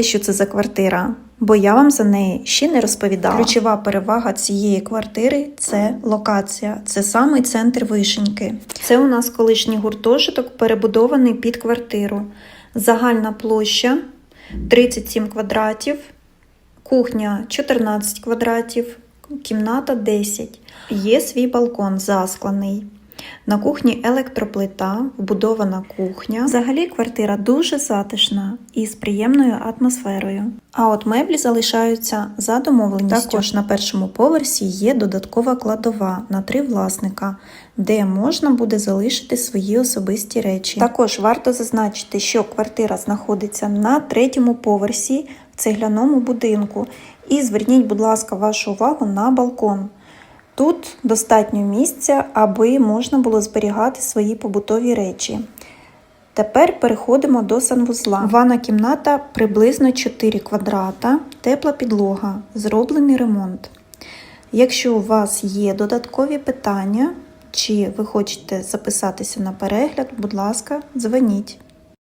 знаєте, що це за квартира? Бо я вам за неї ще не розповідала. Ключова перевага цієї квартири це локація. Це самий центр вишеньки. Це у нас колишній гуртожиток, перебудований під квартиру. Загальна площа 37 квадратів, кухня 14 квадратів, кімната 10. Є свій балкон заскланий. На кухні електроплита, вбудована кухня. Взагалі квартира дуже затишна і з приємною атмосферою. А от меблі залишаються за домовленістю. Також на першому поверсі є додаткова кладова на три власника, де можна буде залишити свої особисті речі. Також варто зазначити, що квартира знаходиться на третьому поверсі в цегляному будинку. І зверніть, будь ласка, вашу увагу на балкон. Тут достатньо місця, аби можна було зберігати свої побутові речі. Тепер переходимо до санвузла. Ванна кімната приблизно 4 квадрата, тепла підлога, зроблений ремонт. Якщо у вас є додаткові питання, чи ви хочете записатися на перегляд, будь ласка, дзвоніть.